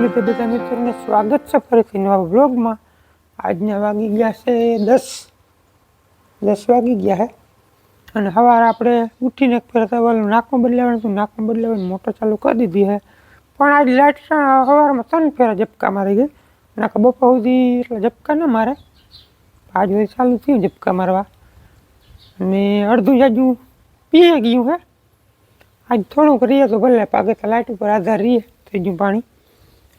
મુરલીધર બધા મિત્રોને સ્વાગત છે ફરીથી નવા બ્લોગમાં આજના વાગી ગયા છે દસ. દસ વાગી ગયા છે અને સવારે આપણે ઉઠીને ફેરતા ફેર નાકમાં બદલાવાનું હતું. નાકમાં બદલાવાની મોટર ચાલુ કરી દીધી છે પણ આજ લાઇટ સવારમાં ત્રણ ફેરા ઝપકા મારી ગઈ. નાકા બપોર સુધી એટલે ઝપકા ન મારે. આજ વળી ચાલુ થયું ઝપકા મારવા. અને અડધું જાજુ પીએ ગયું હે. આજ થોડુંક રહીએ તો ભલે. પાકે તો લાઇટ ઉપર આધાર રહીએ. થઈ પાણી.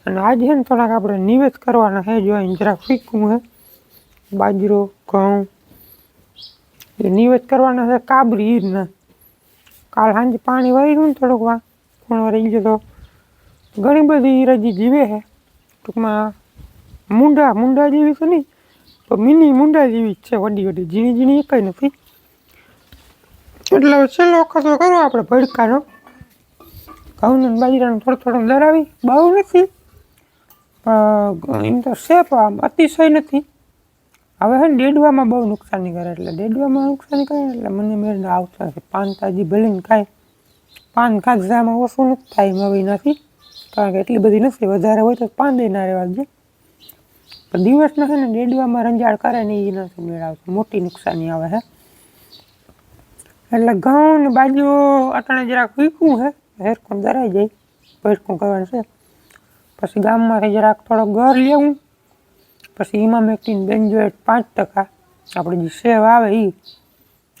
અને આજે ને થોડાક આપણે નિવેદ કરવાના છે જો અહીં જરાક ફીકું છે બાજરો, ઘઉં, એ નિવેદ કરવાના છે કાબરી ઈરના કાલ સાંજે પાણી વહી ગયું ને થોડુંક વા ખૂણો રહી ગયો તો ઘણી બધી ઈરજી જીવે છે ટૂંકમાં મુંડા મુંડા જેવી તો નહીં, પણ મિની મુંડા જેવી જ છે, વડી વડી, ઝીણી ઝીણી એકઈ નથી. એટલે છેલ્લો વખત કરો આપણે ભડકાનો. ઘઉં બાજરાનું થોડો થોડું દરાવી બહુ નથી. પણ એમ તો છે, પણ આમ અતિશય નથી. હવે હે ડેડવામાં બહુ નુકસાની કરે એટલે ડેડવામાં નુકસાની કરે એટલે મને મેળ આવતા નથી પાન તાજી ભલે ને ખાય પાન કાગઝામાં ઓછું નથી થાય, એમાં નથી. કારણ કે એટલી બધી નથી, વધારે હોય તો પાન દઈ ના રહેવા દે પણ દિવસના છે ને ડેડવામાં રંજાડ કરે ને એ નથી મેળ આવતો મોટી નુકસાની આવે હે. એટલે ઘઉં ને બાજુ અટાણે જરાક વીકું છે હેરકું દરાઈ જાય ભેરકું કરવાનું છે. પછી ગામમાંથી જરાક થોડો ઘર લેવું. પછી એમાં મેકટીન બેન્જોએટ પાંચ ટકા આપણે જે સેવ આવે એ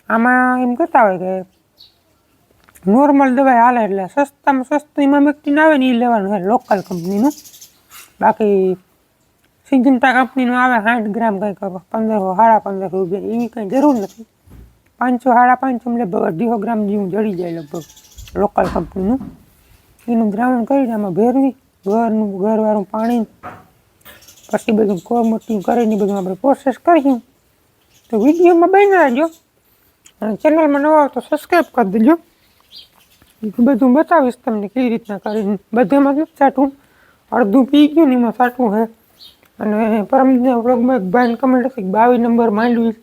આમાં એમ કહેતા હોય કે નોર્મલ દવાઈ હાલે એટલે સસ્તામાં સસ્તું એમાં મેક્ટીન આવે ને એ લેવાનું હોય લોકલ કંપનીનું. બાકી સિજન્ટા કંપનીનું આવે સાઠ ગ્રામ કંઈક પંદરસો, સાડા પંદરસો રૂપિયા એની કંઈ જરૂર નથી. પાંચસો, સાડા પાંચસો લગભગ અઢીસો ગ્રામ જેવું જડી જાય લગભગ લોકલ કંપનીનું. એનું દ્રાવણ કરીને આમાં ભેરવી ઘરનું, ઘરવાળું પાણી પછી બધું કોમટી કરીને બધું આપણે પ્રોસેસ કરીશું. તો વિડીયોમાં બની રહેજો. અને ચેનલમાં નવા તો સબસ્ક્રાઈબ કરી દેજો. બધું બતાવીશ તમને કેવી રીતના કરીને. બધામાં નથી સાટું અડધું પી ગયું ને એમાં સાટું છે. અને પરમદિના વ્લોગમાં એક ભાઈને કમેન્ટ હતી બાવીસ નંબર માંડવી.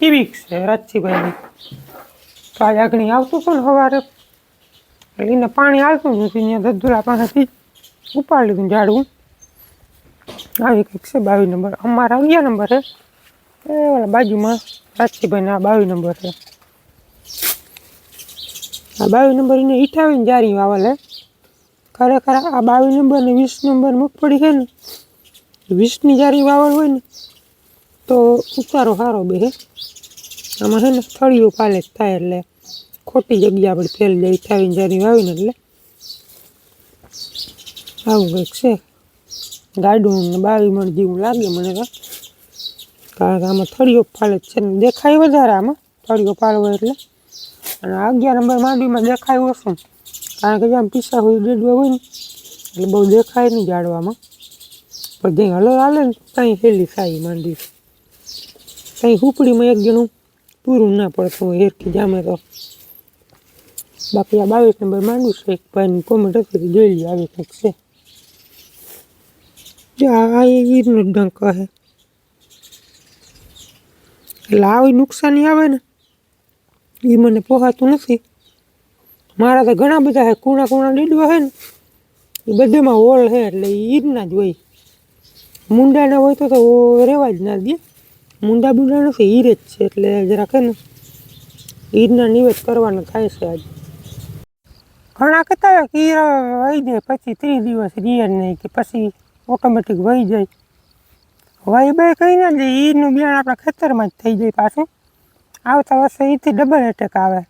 કેવી છે રાજસીભાઈની તો આજે આગળ આવતું હતું ને સવારે. એટલે એને પાણી આવતું નથી, ત્યાં ધધુરા પાસેથી ઉપાડી લીધું ઝાડવું. આવી કંઈક છે બાવીસ નંબર. અમારા અગિયાર નંબર એ ઓલા બાજુમાં આ બાવીસ નંબર છે આ બાવીસ નંબર એને ઈઠાવીને જારી વાવલે. ખરેખર આ બાવીસ નંબર ને વીસ નંબર મગફળી છે ને વીસની જારી વાવલ હોય ને, તો ઉતારો સારો બે આમાં છે ને સ્થળીઓ પાલે થાય એટલે ખોટી જગ્યા આપણે ફેલ જાય ઈઠાવીને જારી વાવીને એટલે. આવું કંઈક છે. ગાડું ને બાવી મણ જેવું લાગે મને તો કારણ કે આમાં થળીઓ ફાળે છે ને. દેખાય વધારે આમાં. થળીઓ ફાળવો એટલે. અને અગિયાર નંબર માંડવીમાં દેખાય ઓછું. કારણ કે જેમ પીસા હોય ડેડવા હોય ને. એટલે બહુ દેખાય નહીં જાડવામાં. પણ જ્યાં હલો હાલે ને ત્યાં હેલી થાય માંડવી. ત્યાં હુપડીમાં એક જણું પૂરું ના પડતું હોય, હેરખી જામે તો. બાકી આ બાવીસ નંબર માંડવું છે. એક ભાઈની કોમેન્ટ હતી જોઈ લઈએ આવી કંઈક છે. જો આ વીરનો ડંક છે. એટલે આવી નુકસાની આવે ને એ મને પોહાતું નથી. મારા તો ઘણા બધા હે કૂણા કૂણા લીડવા છે ને એ બધામાં હોલ છે એટલે એ ઈરના જ હોય. મુંડાના હોય તો તો રહેવા જ ના દે. મુંડા બુંડા નથી હીર જ છે એટલે જરાક હે ને ઈરના નિવેદ કરવાના થાય છે આજે. ઘણા કહેતા કે ઈર આવી જાય પછી ત્રીસ દિવસ રિયર નહીં કે પછી ઓટોમેટિક વહી જાય. વહી બે કંઈ ના જાય ઈનું બિયાણ આપણા ખેતરમાં જ થઈ જાય પાછું. આવતા વર્ષે ઈથી ડબલ એટેક આવે.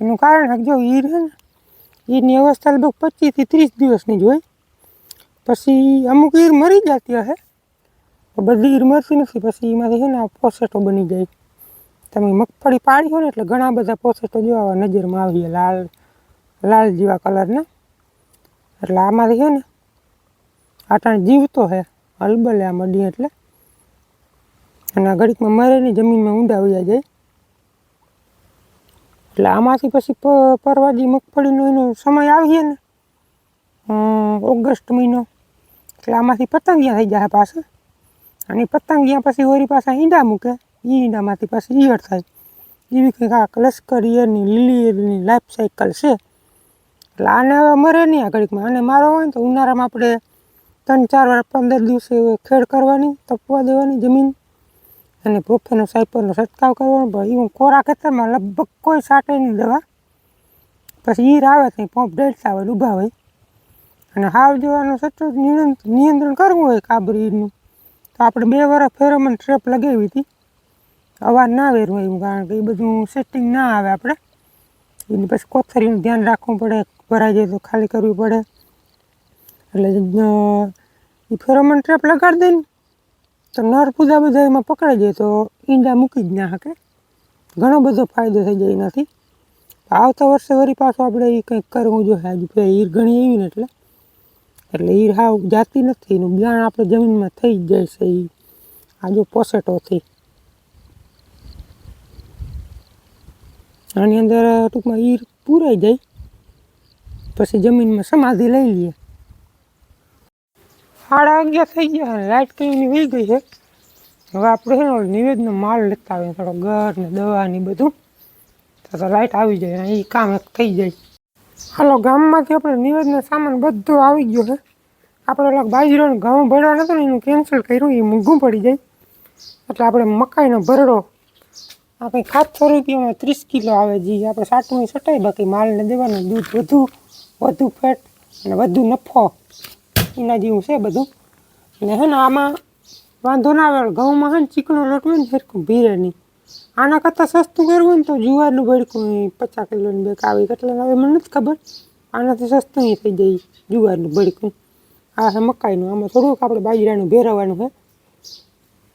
એનું કારણ જો ઈર છે ને. ઈરની અવસ્થા લગભગ પચીસથી ત્રીસ દિવસની જ હોય. પછી અમુક ઈર મરી જતી હશે. બધી ઈર મરતી નથી, પછી એમાંથી છે ને આ પોસેટો બની જાય. તમે મગફળી પાડી હોય ને એટલે ઘણા બધા પોસેટો જોવા નજરમાં આવીએ લાલ લાલ જેવા કલરના એટલે આમાંથી છે ને આટાણ જીવતો હે, હલબલે આ મડી એટલે. અને આ ઘડીકમાં નહીં જમીનમાં ઊંડા વયા જાય. એટલે આમાંથી પછી પરવાજી મગફળીનો એનો સમય આવીએ ને ઓગસ્ટ મહિનો. એટલે આમાંથી પતંગિયા થઈ જાય પાછા. અને પતંગિયા પછી ઓરી પાછા ઈંડા મૂકે. એ ઈંડામાંથી પાછી ઈયળ થાય. એવી કંઈક આ લશ્કર ઈયળની, લીલી ઈયળની લાઈફ સાયકલ છે. એટલે આને હવે મરે નહીં આ ઘડીકમાં. આને મારો હોય ને તો ઉનાળામાં આપણે ત્રણ ચાર વાર પંદર દિવસે ખેડ કરવાની, તપવા દેવાની જમીન અને પ્રોફેનો સાયપરનો છંટકાવ કરવાનો. પણ એવું કોરા ખેતરમાં લગભગ કોઈ સાટે નહીં દવા. પછી ઈર આવે તો પંપ ડેડતા હોય ડૂબા હોય. અને હાવ જોવાનું સચોટ નિયંત્રણ કરવું હોય કાબરી ઈરનું. તો આપણે બે વર્ષ ફેરોમન ટ્રેપ લગાવી હતી. અવાજ ના વેરવું એવું કારણ કે એ બધું સેટિંગ ના આવે આપણે. એની પછી કોથળીનું ધ્યાન રાખવું પડે, ભરાઈ જાય તો ખાલી કરવી પડે. એટલે એ ફેરોમન ટ્રેપ લગાડી દઈને તો નર પૂજા બધા એમાં પકડાઈ જાય તો ઈંડા મૂકી જ ના શકે. ઘણો બધો ફાયદો થઈ જાય એનાથી. આવતા વર્ષે વળી પાછું આપણે એ કંઈક કરવું જોઈએ હજુ ઈર ઘણી એવી ને એટલે. એટલે ઈર હાવ જાતી નથી, એનું બિયાણ આપણે જમીનમાં થઈ જ જાય છે એ આજુ પોસેટોથી આની અંદર ટૂંકમાં ઈર પૂરાઈ જાય. પછી જમીનમાં સમાધિ લઈ લઈએ. સાડા અગિયાર થઈ ગયા. લાઇટ કઈની વહી ગઈ છે? હવે આપણે છે ને નિવેદનો માલ લેતા આવીએ. થોડો ઘર ને દવા ને બધું. તો તો લાઇટ આવી જાય એ કામ એક થઈ જાય. હાલો, ગામમાંથી આપણે નિવેદનો સામાન બધો આવી ગયો છે. આપણે ઓલા બાજરાનો ઘઉં ભરવા નતો ને એનું કેન્સલ કર્યું એ મોંઘું પડી જાય. એટલે આપણે મકાઈનો ભરડો. આ કંઈ સાતસો રૂપિયામાં ત્રીસ કિલો આવે જે આપણે સાટમી સટાઈ બાકી માલને દેવાનું દૂધ વધુ વધુ ફેટ અને વધુ નફો. એના જેવું છે બધું. ને હે ને આમાં વાંધો ના આવે, ઘઉંમાં હે ને ચીકણો હોય ને સરખું ભીરે આના કરતાં સસ્તું કરવું ને તો જુવારનું ભડકું પચાસ કિલોની બેક આવી કેટલા હવે મને નથી ખબર. આનાથી સસ્તું નહીં થઈ જાય જુવારનું ભડકું. આ છે મકાઈનું, આમાં થોડુંક આપણે બાજરાનું ભેરવવાનું છે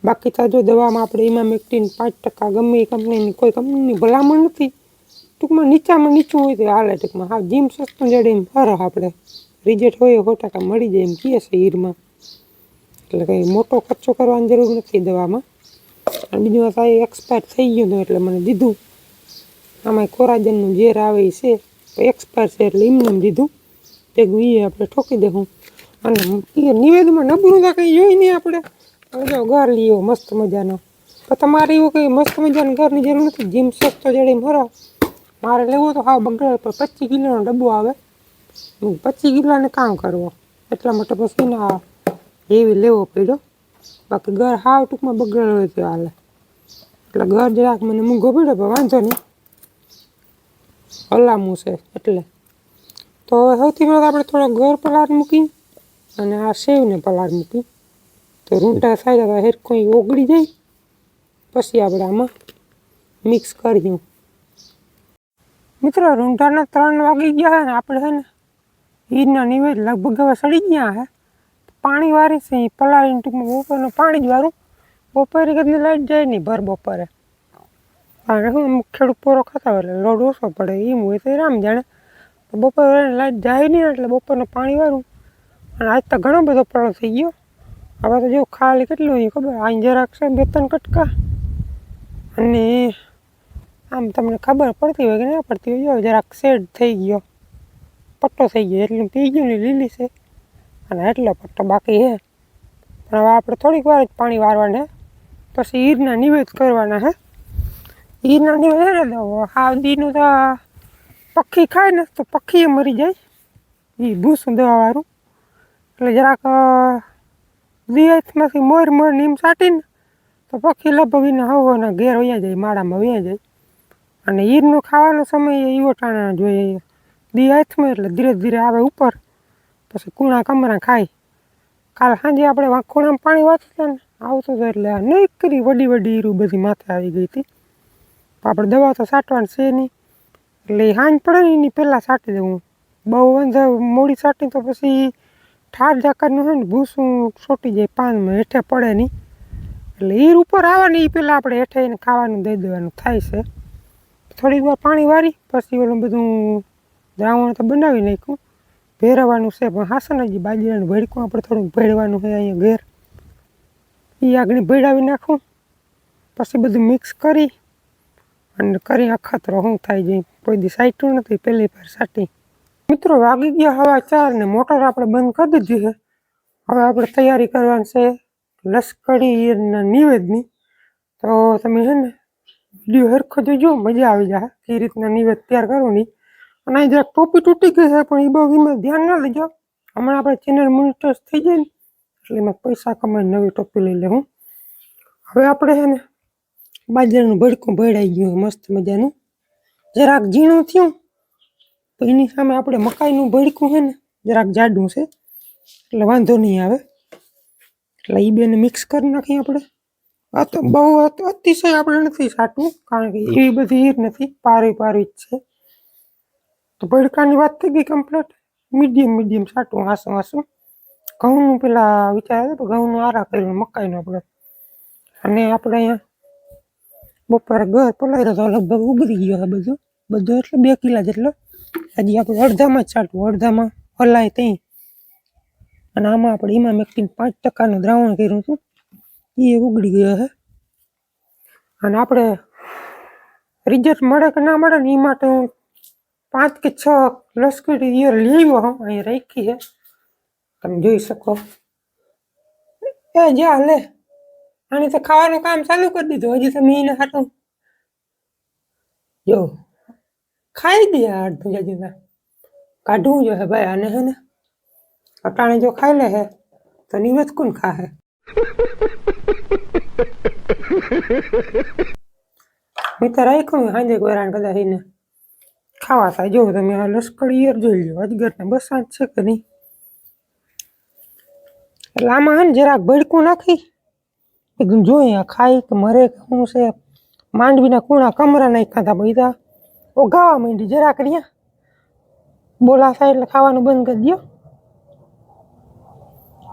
બાકી તો જો દવામાં આપણે એમાં મેક્ટીન પાંચ ટકા ગમે એ કંપનીની કોઈ કંપનીની ભલામણ નથી. ટૂંકમાં નીચામાં નીચું હોય તો હાલે ટૂંકમાં. હા, જીમ સસ્તું જડે એમ ફરહ આપણે. રિઝલ્ટ હોય સો ટકા મળી જાય એમ કહે છે હીરમાં. એટલે કંઈ મોટો ખર્ચો કરવાની જરૂર નથી દવામાં. અને બીજું વાત આ એક્સપાયર થઈ ગયું હતું એટલે મને દીધું. આમાં કોરાજનનું ઝેર આવે છે. એક્સપાયર છે એટલે એમને દીધું. તે એ આપણે ઠોકી દેવું અને નિવેદમાં નબળું તો કંઈ જોઈ નહીં આપણે. જો ઘર લીયો મસ્ત મજાનો. તો તમારે એવું કંઈ મસ્ત મજાનું ઘરની જરૂર નથી. જીમ સસ્તો જડે મરો મારે લેવો તો હા બગડે પણ પચીસ કિલોનો ડબ્બો આવે. પચીસ કિલોને કામ કરવો. એટલા માટે પછી ના એવી લેવો પડ્યો. બાકી ઘર હાવ ટૂંકમાં બગડેલો હોય તો હાલે. એટલે ઘર જરાક મને મૂંઘો પડ્યો, પણ વાંધો નહીં. હલામું છે, એટલે. તો હવે સૌથી પહેલાં આપણે થોડો ઘર પલાર મૂકી અને આ સેવને પલાર મૂકી તો રૂંટા થાય હેર કોઈ ઓગળી જાય. પછી આપણે આમાં મિક્સ કરીશું. મિત્રો રૂંઢાના ત્રણ વાગી ગયા ને આપણે છે ને ઈદના નિવેદ લગભગ હવે સડી ગયા હે. પાણી વારે છે એ પલાળીને ટૂંકમાં બપોરનું પાણી જ વારું. બપોરે કદી લાઈટ જાય નહીં ભર બપોરે. અને અમુક ખેડૂત પોરો ખાતા હોય એટલે લોડ ઓછો પડે એમ હોય તો એ રામ જાણે. બપોરે લાઈટ જાય નહીં એટલે બપોરનું પાણી વારું. અને આજ તો ઘણો બધો પળો થઈ ગયો. હવે તો જો ખાલી કેટલું હોય ખબર? આ જરાક છે બે ત્રણ કટકા. અને આમ તમને ખબર પડતી હોય કે ના પડતી હોય? જરાક શેડ થઈ ગયો. પટ્ટો થઈ ગયો, એટલું પી ગયું ને લીલી છે. અને એટલો પટ્ટો બાકી છે. પણ હવે આપણે થોડીક વાર જ પાણી વારવાના પછી ઈરના નિવેદ કરવાના છે ઈરના નિવેદ ને તો હાવ દીનું તો પક્ષી ખાય ને તો પક્ષી મરી જાય. એ ભૂસું દવાવાળું. એટલે જરાક દિયાથમાંથી મોર મોર નીમ સાટીને તો પક્ષી લગભગ એને હવાના ઘેર વયા જાય, માળામાં વયા જાય. અને ઈરનું ખાવાનો સમય એવો ટાણા જોઈએ દી હાથમાં એટલે ધીરે ધીરે આવે ઉપર. પછી કૂણા કમરા ખાય. કાલ સાંજે આપણે વાંખોણામાં પાણી વાંચતા ને, આવતું હતું એટલે આ નહીં કરી વડી વડી ઈરું બધી માથે આવી ગઈ હતી. આપણે દવા તો સાટવાની છે નહીં. એટલે એ હાંજ પડે ને એની પહેલાં સાટી દઉં બહુ વાંધા મોડી સાટી તો પછી ઠાર જાકરનું હોય ને, ભૂસું છોટી જાય પાનમાં હેઠે પડે નહીં. એટલે ઈર ઉપર આવવાની એ પહેલાં આપણે હેઠે એને ખાવાનું દઈ દેવાનું થાય છે. થોડીક વાર પાણી વારી, પછી ઓલું બધું દ્રાવણ તો બનાવી નાખ્યું. ભેરવવાનું છે, પણ હાસન જ બાજરાનું ભેડકું આપણે થોડુંક ભેળવાનું છે અહીંયા ઘેર. એ આગળ ભેળાવી નાખું. પછી બધું મિક્સ કરી અને કરી અખતરો શું થાય જાય કોઈ દી સાઈટું નથી પહેલી વાર સાટી. મિત્રો, વાગી ગયા હવા ચાર ને મોટર આપણે બંધ કરી દીધી છે. હવે આપણે તૈયારી કરવાની છે લશ્કરી નિવેદની. તો તમે છે ને વીડિયો હરખો જોજો, મજા આવી જાય. કઈ રીતના નિવેદ તૈયાર કરવાની. અને જરાક ટોપી તૂટી ગઈ છે, પણ એ બહુ એમાં ધ્યાન ના લેજો. હમણાં આપણે ચેનલ મોનિટર્સ થઈ જાય ને, એટલે એમાં પૈસા કમાઈને નવી ટોપી લઈ લેવું હવે આપણે છે ને, બાજરાનું ભડકું ભરાઈ ગયું મસ્ત મજાનું. જરાક ઝીણું થયું, તો એની સામે આપણે મકાઈનું ભડકું છે ને, જરાક જાડું છે, એટલે વાંધો નહીં આવે. એટલે એ બેને મિક્સ કરી નાખીએ આપણે. આ તો બહુ અત- અતિશય આપણે નથી સાટવું, કારણ કે એવી બધી ઈર નથી પારી પારી જ છે. તો ભડકાની વાત થઈ ગઈ કમ્પ્લીટ મીડિયમ મીડિયમ, સાટું, હાસું હાસું. ઘઉંનું પેલા વિચાર હતો, ઘઉંનું આરા કર્યું મકાઈનું આપણે. અને આપણે અહીંયા બપોરે ઘર પલાળ્યો તો લગભગ ઉગરી ગયો છે બધું. બધું એટલે બે કિલા જેટલો. હજી આપણે અડધામાં જ છાંટવું અડધામાં હલાય ત્યાં અને આમાં આપણે એમાં મેકટીન પાંચ ટકાનું દ્રાવણ કર્યું હતું. એ ઉગડી ગયો છે. અને આપણે રિઝલ્ટ મળે કે ના મળે ને એ માટે હું પાંચ કે છ લશ્કરી ઈયર હું, અહીં રાખી છે તમે જોઈ શકો. એ જા, લે. આને તો ખાવાનું કામ ચાલુ કરી દીધું. હજી તમે એને હાટું જો, ખાઈ દે અડધું જજી કાઢવું જોઈએ ભાઈ આને હે ને. અટાણે જો ખાઈ લે હે, તો નિવેદ કોણ ખાહે? મેં તો રાખ્યું સાંજે ગોરાણ કદાચ એને ખાવા થાય. જો તમે આ લશ્કરી ઈયર જોઈ લો અજગરને બસ આ છે કે નહીં? એટલે આમાં હે ને જરાક ભડકું નાખી. એકદમ જોઈએ ખાઈ કે મરે કે શું છે. માંડવીના કૂણા કમરા નાખ્યા હતા બધા ઓગાવા માંડી જરાક રહ્યા બોલા થાય એટલે ખાવાનું બંધ કરી દો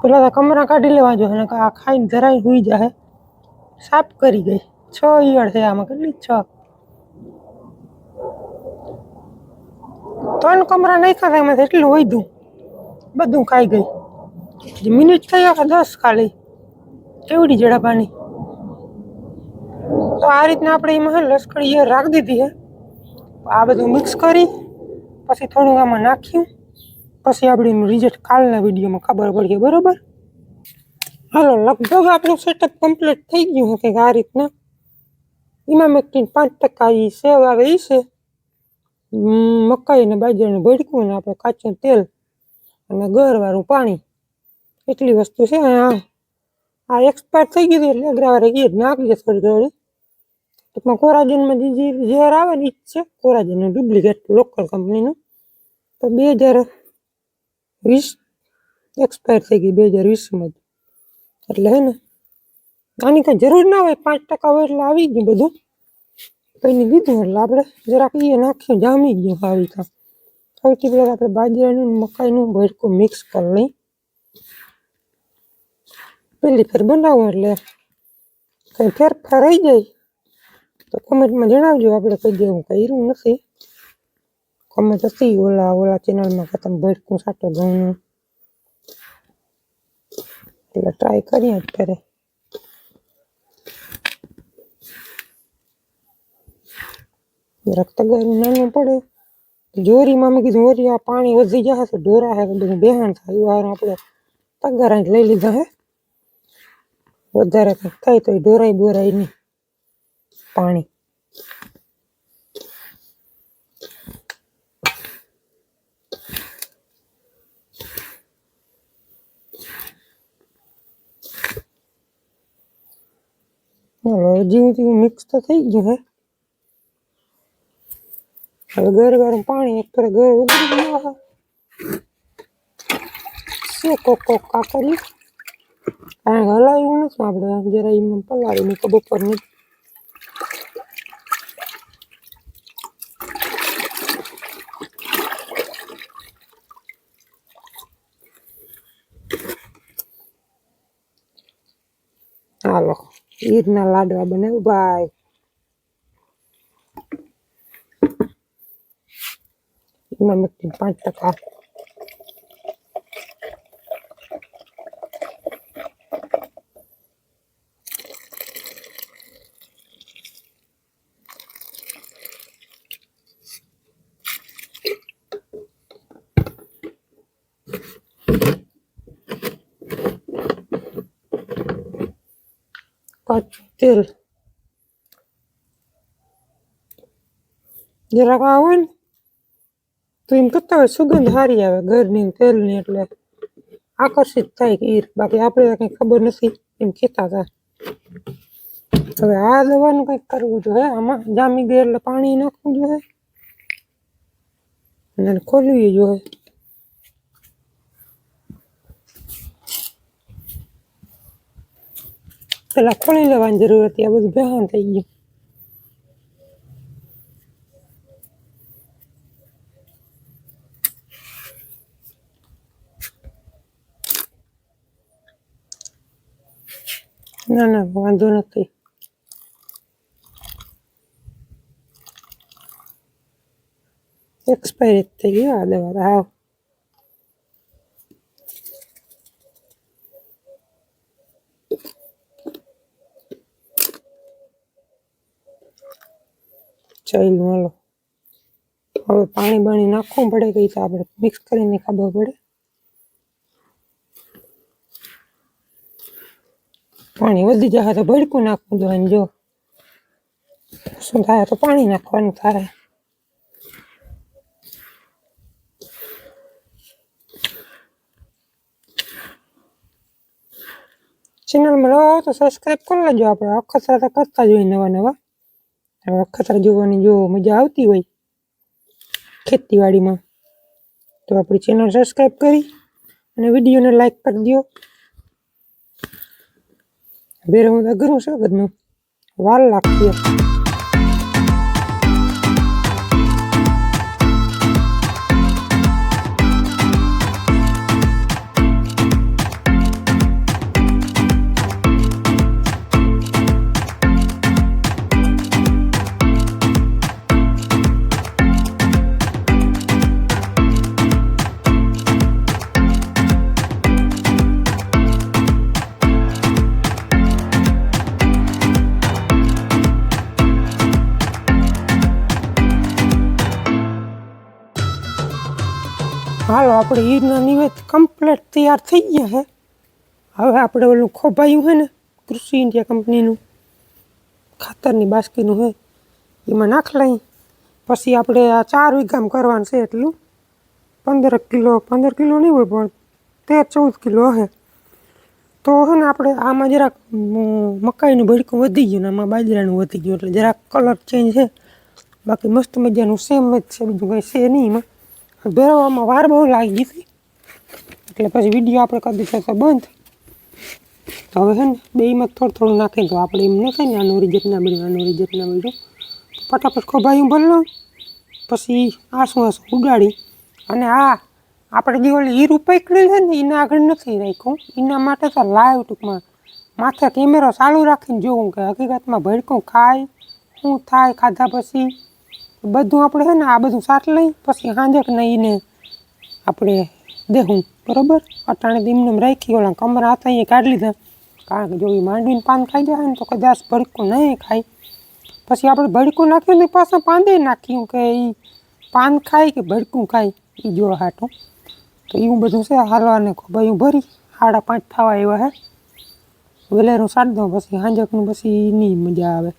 પેલા તો કમરા કાઢી લેવા જો અને આ ખાઈને જરાય હોઈ જાય સાફ કરી ગઈ. છ ઈયળ છે આમાં કેટલી છ? ત્રણ કમરા નાખ્યા હતા એમાંથી એટલું વધ્યું બધું ખાઈ ગઈ. મિનિટ થઈ કે દસ ખાલી. કેવડી જડાપાની તો આ રીતના આપણે એમાં લશ્કરી ઈયળ રાખી દીધી હે. આ બધું મિક્સ કરી, પછી થોડું આમાં નાખ્યું. પછી આપણે એનું રિઝલ્ટ કાલના વિડીયોમાં ખબર પડશે બરોબર? હાલો, લગભગ આપણું સેટઅપ કમ્પ્લીટ થઈ ગયું હશે આ રીતના. મેં પાંચ ટકા એ સેવ આવે એ છે. મકાઈ અને બાજરાનું ભડકું ને આપણે કાચું તેલ અને ગરવાળું પાણી. એટલી વસ્તુ છે અને આ એક્સપાયર થઈ ગયું એટલે અગ્રવારે નાખી દે થોડી થોડી. ટૂંકમાં કોરાજનમાં જે ઝેર આવે ને એ જ છે. કોરાજનનું ડુપ્લિકેટ લોકલ કંપનીનું તો બે હજાર વીસ એક્સપાયર થઈ ગઈ, બે હજાર વીસમાં એટલે હે ને, આની કાંઈ જરૂર ના હોય, પાંચ ટકા હોય એટલે આવી ગયું બધું. કંઈ દીધું એટલે આપણે જરાક એ નાખ્યું જામી ગયું આવી તો. સૌથી પહેલાં આપણે બાજરાનું મકાઈનું ભડકું મિક્સ કરી લઈ પહેલી ફેર બનાવો એટલે કંઈ ફેરફાર આવી જાય તો કોમેન્ટમાં જણાવજો આપણે કહી દે હું કર્યું નથી. કોમેન્ટ હતી, ઓલા ઓલા ચેનલમાં કે તમે ભડકું સાટો ઘઉંનું એટલે ટ્રાય કરીએ અત્યારે. જરાક તગારું નાનું પડે. જોરીમાં મેં કીધું, ઓરી, આ પાણી વધી જશે તો ઢોરા હે, બધું બેહાણ થાય વાર આપણે તગારા લઈ લીધા હે. વધારે કંઈક થાય તો ઢોરાય બોરાય નહીં, પાણી. જેવું તેવું મિક્સ તો થઈ ગયું હે. ગર ગરમ પાણી એક પર ગર ઉગડી ગયો હે છે કોક કોક કાકરી કારણ કે હલાવ્યું નથી આપણે જરા એમને પલાળી મૂકો બપોરની હાલો ઈરના લાડવા બનાવ્યું ભાઈ એમાં મેં પાંચ ટકા કાચું તેલ જરાક આ હોય ને તો એમ કરતા હોય, સુગંધ સારી આવે, ઘરની તેલની એટલે આકર્ષિત થાય કે ઈર બાકી આપણે કંઈ ખબર નથી, એમ કહેતા હતા. હવે આ દવાનું કંઈક કરવું જોઈએ આમાં જામી ગઈ એટલે પાણી નાખવું જોઈએ. અને ખોલવી જોઈએ. પેલા ખોલી લેવાની જરૂર હતી, આ બધું બેહાન થઈ ગયું. ના ના વાંધો નથી એક્સપાયરી થઈ ગયો આ દવા હાવ ચાલ હાલો હવે પાણી બાણી નાખવું પડે કઈ તો આપણે મિક્સ કરીને ખબર પડે પાણી વધી જાય તો ભડકું નાખવું જોઈએ જો. શું થાય તો પાણી નાખવાનું થાય. ચેનલમાં નવા હો તો સબસ્ક્રાઈબ કરી લેજો આપણે. અખતરા કરતા જ હોય નવા નવા. અખતરા જોવાની જો મજા આવતી હોય ખેતીવાડીમાં. તો આપણી ચેનલ સબસ્ક્રાઈબ કરી અને વિડીયોને લાઈક કરી દો બેરે હું તો ઘરું છે બધું વાર લાગતી હશે. આપણે ઈદના નિવેદ કમ્પ્લીટ તૈયાર થઈ ગયા છે હવે આપણે ઓલું ખોભાયું છે ને, કૃષિ ઇન્ડિયા કંપનીનું, ખાતરની બાસ્કીનું છે એમાં નાખ લઈ પછી આપણે આ ચાર વીઘામ કરવાનું છે એટલું. પંદર કિલો પંદર કિલો નહીં હોય પણ તેર ચૌદ કિલો હશે તો છે ને આપણે આમાં જરાક મકાઈનું ભડકું વધી ગયું ને આમાં બાજરાનું વધી ગયું, એટલે જરાક કલર ચેન્જ છે. બાકી મસ્ત મજાનું સેમ જ છે, બીજું કંઈ છે નહીં એમાં. ભેરવામાં વાર બહુ લાગી ગઈ હતી. એટલે પછી વીડિયો આપણે કરી દીધો તો બંધ. હવે છે ને બેમાં થોડું થોડું નાખી દો. આપણે એમ નહીં ને આનું રિજેક્ટ ના મળ્યું આનું રિજેક્ટ ના મળ્યું ફટાફટ ખોભાયું ભરી લઉં પછી આસું આસું ઉડાડી અને આ આપણે જે ઓલી હીર પકડેલ છે ને, એના આગળ નથી રાખ્યું. એના માટે તો લાઈવ ટૂંકમાં માથે કેમેરો ચાલુ રાખીને જોવું કે હકીકતમાં ભડકું ખાય, શું થાય ખાધા પછી? બધું આપણે છે ને આ બધું સાટ લઈ, પછી સાંજે ને એને આપણે દેહું, બરોબર? અટાણે દીમને રાખી ઓલા કમરા હતા, અહીંયા કાઢી લીધા. કારણ કે જો એ માંડવીને પાન ખાઈ જાય ને તો કદાચ ભડકું નહીં ખાય. પછી આપણે ભડકું નાખ્યું ને પાછા પાંદે નાખ્યું કે એ પાન ખાય કે ભડકું ખાય એ જો હાટું તો એવું બધું છે હાલવાને ભાઈ ભરી, સાડા પાંચ થવા એવા હે. વેલેરું સાડી દઉં, પછી સાંજકનું પછી એની મજા આવે.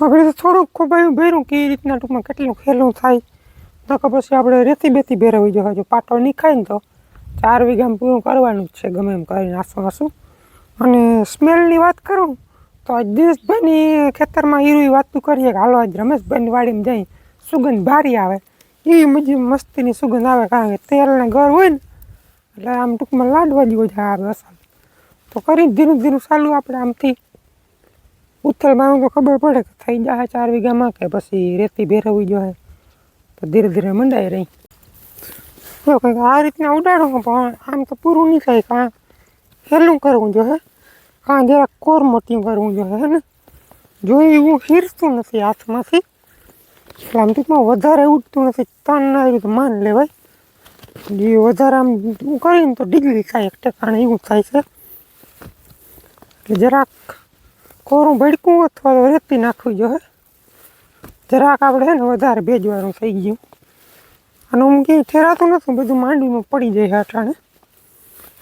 આપણે તો થોડુંક ખોબાયું ભર્યું કે એ રીતના ટૂંકમાં કેટલું ખેલું થાય. નકર પછી આપણે રેતી બેતી ભેરવી જોઈએ. જો પાટો નીખાય ને તો ચાર વીઘામાં પૂરું કરવાનું જ છે ગમે એમ કરીને આસું આસું અને સ્મેલની વાત કરું તો આજ દિનેશભાઈની ખેતરમાં હીરું વાતું કરીએ કે હાલો આજ રમેશભાઈની વાડીમાં જઈ સુગંધ ભારી આવે. એવી મજી મસ્તીની સુગંધ આવે કારણ કે તેલને ઘર હોય ને એટલે આમ ટૂંકમાં લાડવા જેવો જ આવે અસલ. તો કરી ધીરું ધીરું ચાલુ આપણે આમથી. ઉથલ બાનું તો ખબર પડે કે થઈ જાય ચાર વીઘામાં કે પછી રેતી ભેરવવી જોઈએ. તો ધીરે ધીરે મંડાઈ રહી. જો કંઈક આ રીતના ઉડાડું પણ આમ તો પૂરું નહીં થાય, કાં હેલું કરવું જોઈએ, કાં જરાક કોર મોટી કરવું જોઈએ, હે ને? જોઈ એવું હીરતું નથી હાથમાંથી. એટલે આમ ટૂંકમાં વધારે ઉડતું નથી તન ના તો માન લેવાય. જે વધારે આમ હું કરીને તો ડિગ્રી થાય એક ટેકાણે, એવું થાય છે. એટલે જરાક કોરું ભડકું અથવા તો રેતી નાખવી જોઈએ. જરાક આપણે છે ને વધારે ભેજવાનું થઈ ગયું. અને હું ક્યાંય ઠેરાતું નથી બધું માંડીમાં પડી જાય અટાણે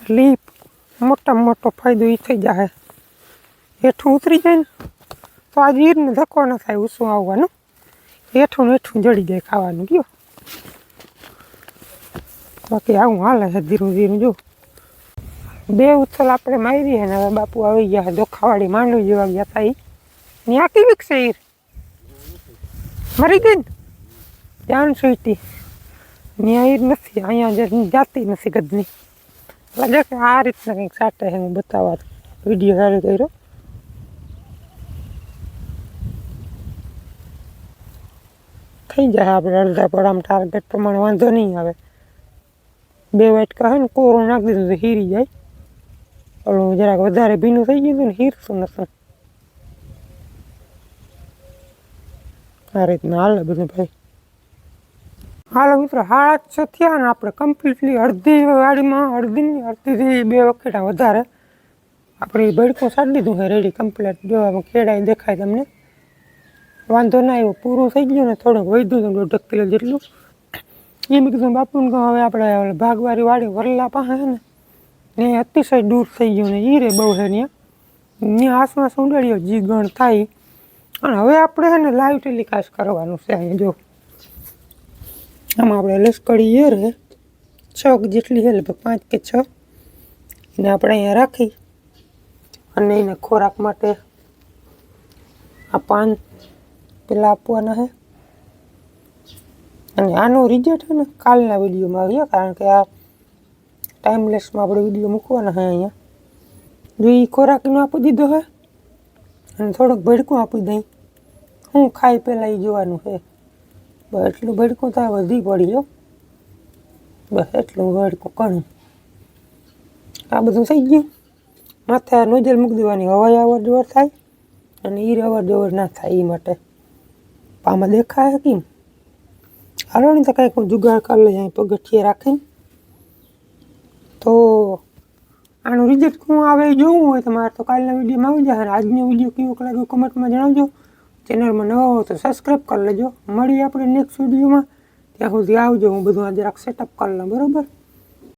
એટલે મોટામાં મોટો ફાયદો એ થઈ જાય હેઠું ઉતરી જાય ને, તો આ જીરને ધક્કો ન થાય ઉસું આવવાનું. હેઠું હેઠું જડી જાય ખાવાનું ગયો બાકી આવું હાલે છે ધીરું ધીરું, જો. બે ઉથલ આપણે મારી ને હવે બાપુ આવી ગયા દોખાવાળી માંડવી જેવા ગયા હતા એ ત્યાં કેવીક છે ઈર મરી ગઈ ને? ધ્યાન સુઈટી ત્યાં ઈર નથી, અહીંયા જાતી નથી ગદની. લાગે કે આ રીતના કંઈક સાટે છે હું બતાવવા વીડિયો ચાલુ કર્યો. થઈ જાય આપણે અડધા પડામાં ટાર્ગેટ પ્રમાણે વાંધો નહીં આવે. બે વાઇટ કહે ને કોરો નાખી દીધું હીરી જાય. ઓલું જરાક વધારે ભીનું થઈ ગયું હતું ને, હીરસું નતું આ રીતના હાલે બધું ભાઈ. હાલો મિત્રો હાડા છ થયા ને આપણે કમ્પ્લીટલી અડધી વાડીમાં, અડધીની અડધીથી બે વખેટા વધારે. આપણે ભડકો સાડી દીધું છે રેડી કમ્પ્લીટ જોવામાં કેળાય દેખાય તમને. વાંધો ના આવ્યો, પૂરું થઈ ગયું ને, થોડુંક વધ્યું હતું, દોઢ કિલો જેટલું. એ મેં કીધું બાપુને કહું, હવે આપણે ભાગવારી વાડી વરલા પાસે ને ને અતિશય દૂર થઈ ગયું ને ઈ રે બહુ છે ત્યાં ને આસપાસ ઉડાડ્યો જી ગણ થાય. અને હવે આપણે છે ને લાઈવ ટેલિકાસ્ટ કરવાનું છે અહીંયા જો. આમાં આપણે લશ્કરી એ રે, છ જેટલી છે, લગભગ પાંચ કે છ. ને આપણે અહીંયા રાખી. અને એને ખોરાક માટે આ પાન પેલા આપવાના છે. અને આનો રિઝલ્ટ છે ને કાલના વિડીયોમાં આવ્યા, કારણ કે આ ટાઈમલેસમાં આપણે વીડિયો મૂકવાના હે અહીંયા. જો એ ખોરાકનો આપી દીધો હે, અને થોડુંક ભડકું આપી દઈ. હું ખાઈ પહેલાં એ જોવાનું છે બસ એટલું ભડકું તો વધી વધી પડ્યો બસ એટલું ભડકું ઘણું. આ બધું થઈ ગયું. માથે નોજલ મૂકી દેવાની, હવાઈ અવર જવર થાય અને ઈર અવર જવર ના થાય એ માટે. આમાં દેખાય કેમ? હાલો ને તો કાંઈક હું જુગાડ કરી લઈ પગથિયે રાખીને. તો આનું રિઝલ્ટ શું આવે એ જોવું હોય તમારે તો કાલના વિડીયોમાં આવી અને આજનો વીડિયો કેવો લાગ્યો કમેન્ટમાં જણાવજો. ચેનલમાં નવા હો તો સબસ્ક્રાઈબ કરી લેજો. મળીએ આપણે નેક્સ્ટ વિડીયોમાં ત્યાં સુધી આવજો. હું બધું આ જરાક સેટઅપ કરી લઉં. બરાબર?